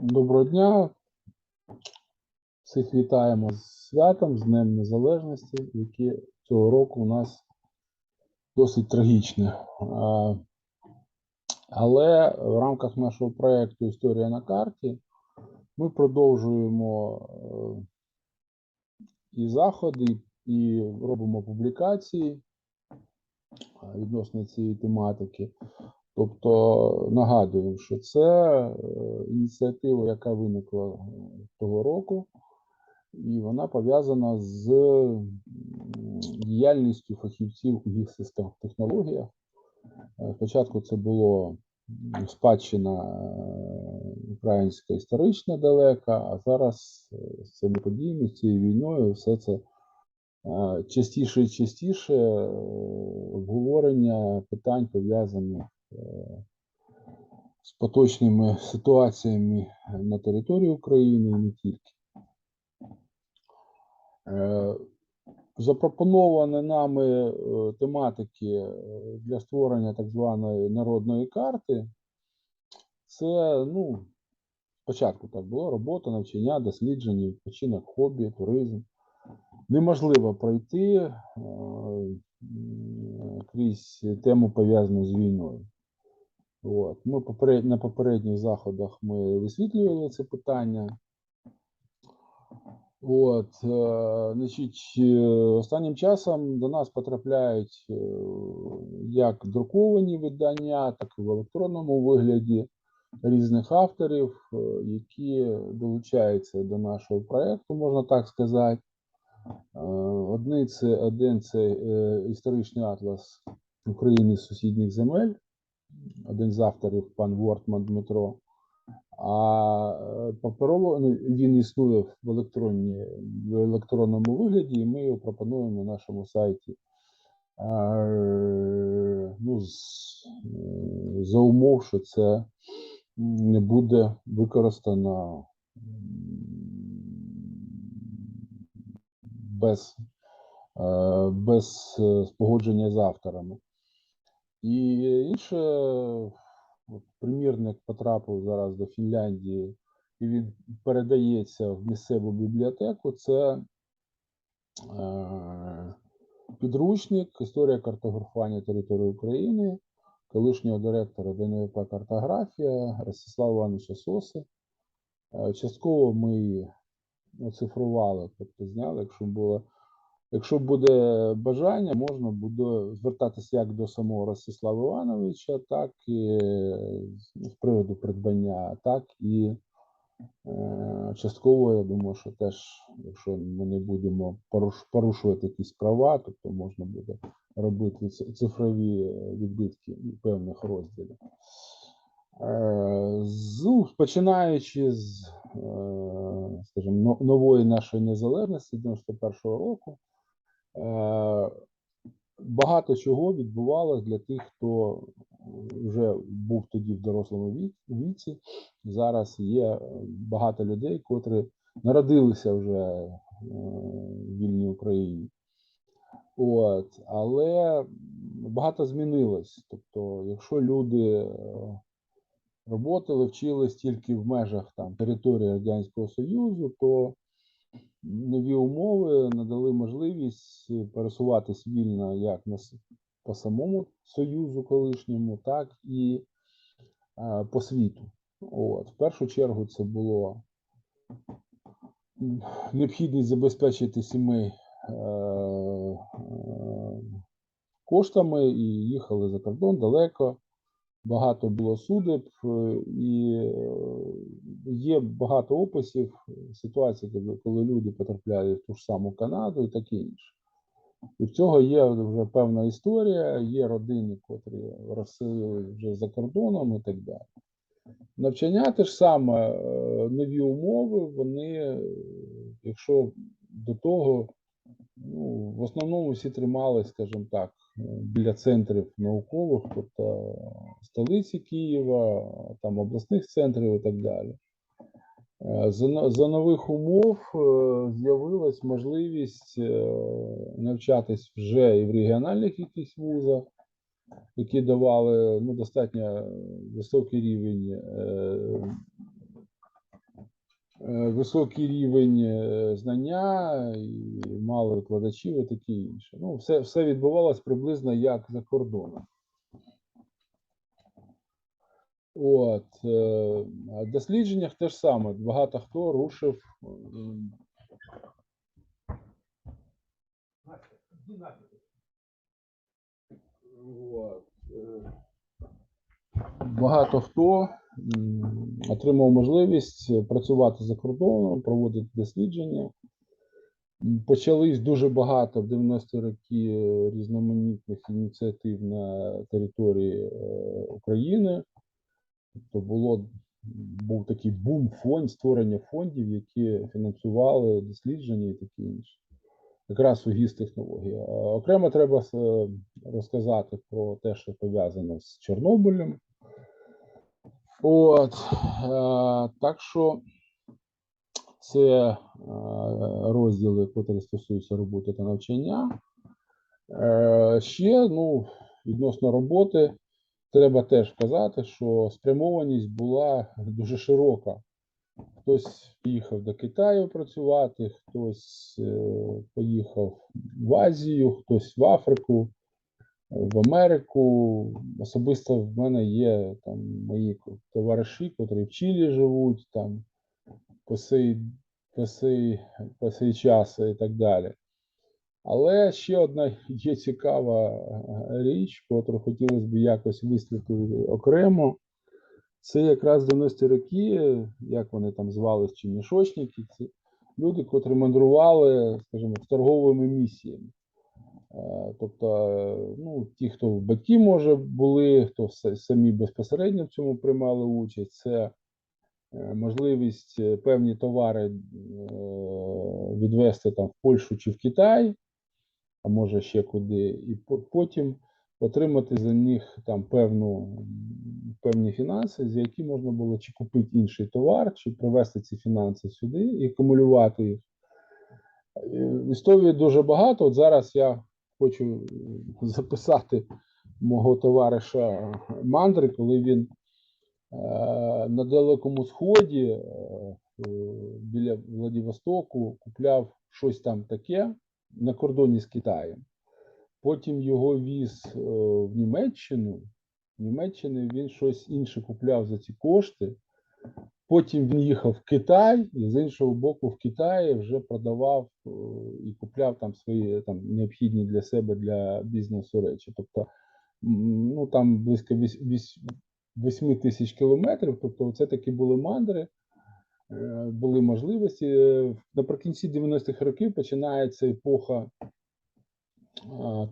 Доброго дня. Всіх вітаємо з святом, з Днем Незалежності, яке цього року у нас досить трагічне. Але в рамках нашого проєкту Історія на карті ми продовжуємо е, і заходи, і робимо публікації відносно цієї тематики. Тобто нагадую, що це е, ініціатива, яка виникла е, того року, і вона пов'язана з діяльністю фахівців у їх системах технологіях. Е, Спочатку це було спадщина українська історична далека, а зараз з цими подіями, з цією війною, все це частіше і частіше обговорення питань пов'язаних з поточними ситуаціями на території України і не тільки. Е, Запропоновані нами е, тематики е, для створення так званої народної карти. Це, ну, спочатку так було: робота, навчання, дослідження, відпочинок, хобі, туризм. Неможливо пройти крізь тему пов'язану з війною. От. Ми поперед... на попередніх заходах ми висвітлювали це питання. От, е, значить, е, останнім часом до нас потрапляють е, як друковані видання, так і в електронному вигляді різних авторів, які долучаються до нашого проєкту, можна так сказати. Одні це, один це історичний атлас України з сусідніх земель, один з авторів пан Вортман Дмитро. А е, паперово ну, він існує в електронні, в електронному вигляді, і ми його пропонуємо на нашому сайті. Е, Ну, е, за умов, що це не буде використано без, без спогодження з авторами. І інше, от примірник потрапив зараз до Фінляндії, і він передається в місцеву бібліотеку. Це е, підручник Історія картографування території України, колишнього директора ДНВП Картографія Ростислава Івановича Соси. Е, Частково ми її оцифрували, тобто зняли, якщо було. Якщо буде бажання, можна буде звертатися як до самого Ростислава Івановича, так і е, з приводу придбання, так і е, частково, я думаю, що теж, якщо ми не будемо порушувати якісь права, тобто можна буде робити цифрові відбитки певних розділів. Е, з, ну, починаючи з, е, скажімо, нової нашої незалежності 91-го року, багато чого відбувалося для тих, хто вже був тоді в дорослому віці. Зараз є е, багато людей, котрі народилися вже е, в вільній Україні. От, але багато змінилось. Тобто, якщо люди е, роботали, вчились тільки в межах там території Радянського Союзу, то нові умови надали можливість пересуватись вільно як на по самому Союзу колишньому, так і е, по світу. От, в першу чергу це було необхідність забезпечити сімей е, е, коштами і їхали за кордон далеко. Багато було судеб, е, і е, є багато описів ситуацій, коли- люди потрапляють в ту ж саму Канаду і таке інше. І в цього є вже певна історія, є родини, котрі розселили вже за кордоном і так далі. Навчання те ж саме, е, нові умови, вони, е, якщо до того, ну, в основному всі тримали, скажімо так, е, біля центрів наукових, тобто столиці Києва, там обласних центрів і так далі. Е, За, за нових умов е, з'явилась можливість е, навчатись вже і в регіональних якихось вузах, які давали ну, достатньо високий рівень високий рівень знання, і мало викладачів і таке інше. Ну, все, все відбувалось приблизно як за кордоном. От, е, дослідженнях теж саме. Багато хто рушив. От, е, Багато хто отримав можливість працювати за кордоном, проводити дослідження. Почались дуже багато в 90-ті роки різноманітних ініціатив на території е, України. Тобто було, був такий бум фонд, створення фондів, які фінансували дослідження і таке інше. Якраз у гіс технології. Окремо треба е, розказати про те, що пов'язано з Чорнобилем. От, е, так що це е, розділи, які стосуються роботи та навчання. Ще ну, відносно роботи, треба теж вказати, що спрямованість була дуже широка. Хтось поїхав до Китаю працювати, хтось е, поїхав в Азію, хтось в Африку, в Америку. Особисто в мене є там мої товариші, котрі в Чилі живуть, там по сей, по сей, по сей час і так далі. Але ще одна є цікава е, річ, котру хотілося б якось висвітлити окремо. Це якраз 90-ті роки, як вони там звались, чи мішочники, це люди, котрі мандрували, скажімо, з торговими місіями. Е, Тобто, е, ну, ті, хто в батьки, може, були, хто самі безпосередньо в цьому приймали участь, це можливість певні товари відвести там в Польщу чи в Китай, а може ще куди, і потім отримати за них там певну, певні фінанси, за які можна було чи купити інший товар, чи привезти ці фінанси сюди і акумулювати їх. Е, Історії дуже багато. От зараз я хочу е, записати мого товариша Мандри, коли він е, на Далекому Сході біля Владивостоку купляв щось там таке на кордоні з Китаєм. Потім його віз е, в Німеччину. В Німеччині він щось інше купляв за ці кошти. Потім він їхав в Китай, і з іншого боку, в Китаї вже продавав е, і купляв там свої там необхідні для себе для бізнесу речі. Тобто, ну там близько 8 тисяч кілометрів. Тобто, це такі були мандри, були можливості. Е, Наприкінці 90-х років починається епоха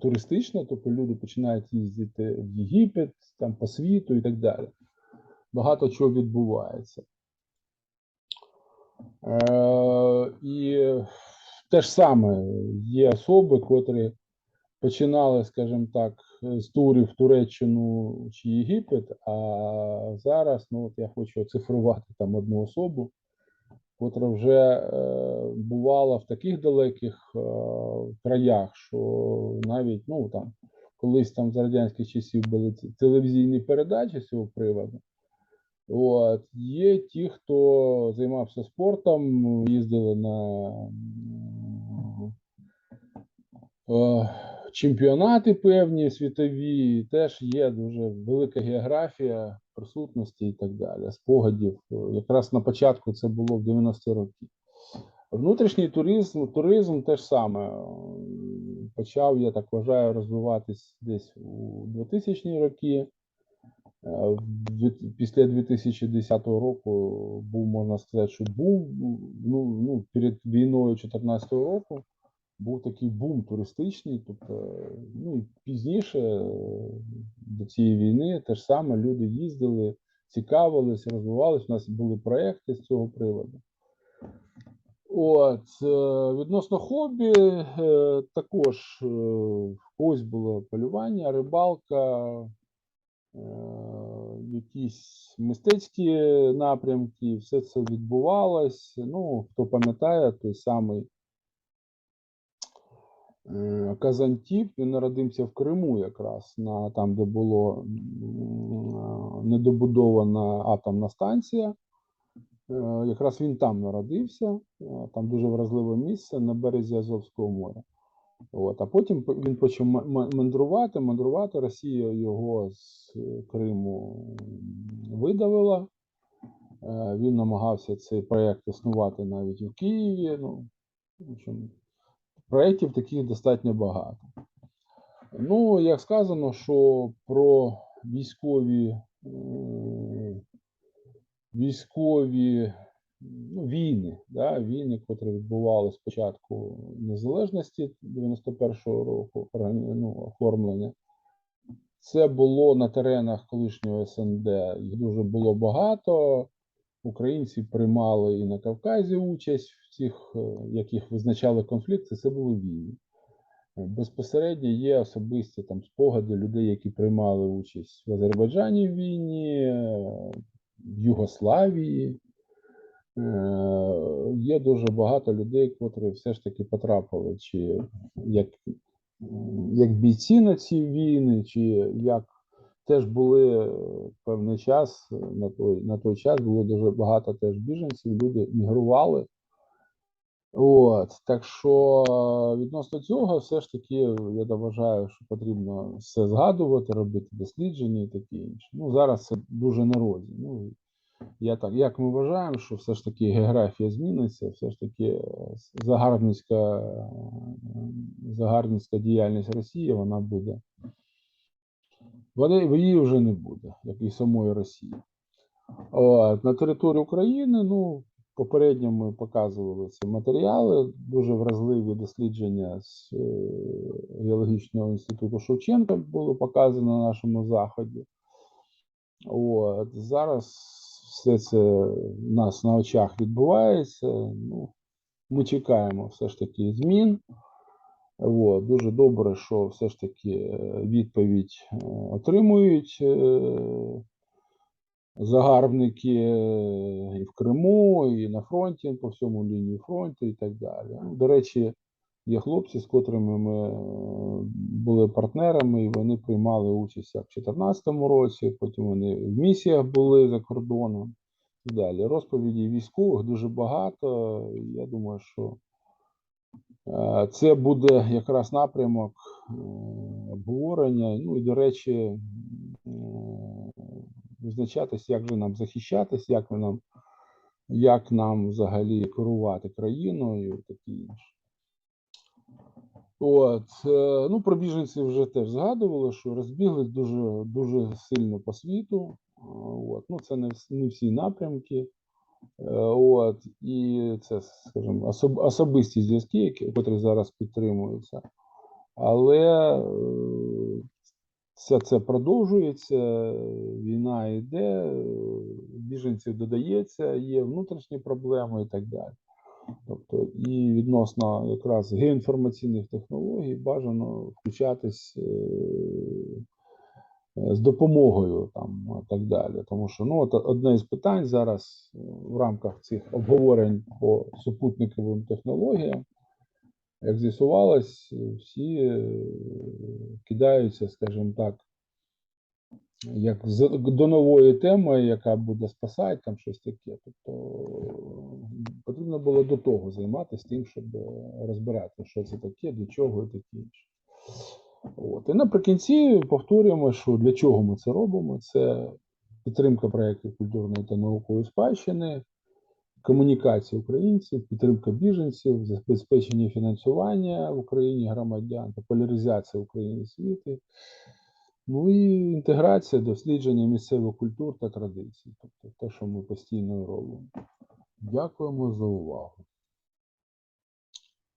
туристична, тобто люди починають їздити в Єгипет, там по світу і так далі. Багато чого відбувається. Е, і те ж саме є особи, котрі починали, скажімо так, з турів в Туреччину чи Єгипет, а зараз ну, от я хочу оцифрувати там одну особу, котра вже е, бувала в таких далеких е, краях, що навіть ну, там, колись там з радянських часів були ці телевізійні передачі з цього приводу. От. Є ті, хто займався спортом, їздили на е, чемпіонати певні світові, теж є дуже велика географія присутності і так далі, спогадів. Якраз на початку це було в 90-ті роки. Внутрішній туризм, туризм теж саме е, почав, я так вважаю, розвиватись десь у 2000-ні роки. Е, Після 2010 року був, можна сказати, що був ну, ну, перед війною 2014 року був такий бум туристичний. Тобто, ну і пізніше е, до цієї війни теж саме люди їздили, цікавились, розвивались. У нас були проекти з цього приводу. От, е, відносно хобі, е, також в когось було полювання, рибалка, якісь мистецькі напрямки, все це відбувалось. Ну, хто пам'ятає, той самий е, Казантіп, він народився в Криму якраз, на, там, де була недобудована атомна станція. Е, Якраз він там народився, е, там дуже вразливе місце на березі Азовського моря. От, а потім він почав ма- ма- мандрувати, мандрувати. Росія його з е, Криму видавила. Е, Він намагався цей проєкт існувати навіть у Києві. Ну, в общем, проєктів таких достатньо багато. Ну, як сказано, що про військові, е, військові ну, війни, да, війни, котрі відбувалися спочатку незалежності 91-го року, ну, оформлення. Це було на теренах колишнього СНД. Їх дуже було багато. Українці приймали і на Кавказі участь в цих, е, яких визначали конфлікти, це були війни. Е, Безпосередньо є особисті там спогади людей, які приймали участь в Азербайджані в війні, е, в Югославії. Є дуже багато людей, котрі все ж таки потрапили, чи як, як бійці на ці війни, чи як теж були е, певний час, е, на той, на той час було дуже багато теж біженців, люди мігрували. От, так що е, відносно цього, все ж таки, я вважаю, що потрібно все згадувати, робити дослідження і таке інше. Ну, зараз це дуже народі. Ну, я так, як ми вважаємо, що все ж таки географія зміниться, все ж таки загарбницька, загарбницька діяльність Росії, вона буде. Вони, її вже не буде, як і самої Росії. От, на території України, ну, попередньо ми показували ці матеріали, дуже вразливі дослідження з е, геологічного інституту Шевченка було показано на нашому заході. От, зараз все це в нас на очах відбувається. Ну, ми чекаємо все ж таки змін. От, дуже добре, що все ж таки е, відповідь е, отримують е, загарбники і в Криму, і на фронті, по всьому лінії фронту і так далі. Ну, До речі, є хлопці, з котрими ми були партнерами, і вони приймали участь в 2014 році, потім вони в місіях були за кордоном і далі. Розповіді військових дуже багато. Я думаю, що це буде якраз напрямок е, обговорення. Ну і, до речі, е, визначатись, як же нам захищатись, як нам, як нам взагалі керувати країною таке інше. От, е, ну, про біженців вже теж згадували, що розбіглись дуже, дуже сильно по світу. Е, От, ну, це не всі напрямки. Е, От, і це, скажімо, особ, особисті зв'язки, які, котрі зараз підтримуються. Але е, все це продовжується, війна йде, біженців додається, є внутрішні проблеми і так далі. Тобто, і відносно якраз геоінформаційних технологій бажано включатись е, з допомогою там і так далі. Тому що ну, от одне із питань зараз е, в рамках цих обговорень по супутниковим технологіям, як з'ясувалось, всі е, кидаються, скажімо так, як до нової теми, яка буде спасати там щось таке. Тобто е, потрібно було до того займатися тим, щоб розбирати, що це таке, до чого і таке інше. От. І наприкінці повторюємо, що для чого ми це робимо. Це підтримка проєктів культурної та наукової спадщини, комунікація українців, підтримка біженців, забезпечення фінансування в Україні громадян, популяризація України і світу. Ну і інтеграція, дослідження місцевих культур та традицій, тобто те, що ми постійно робимо. Дякуємо за увагу.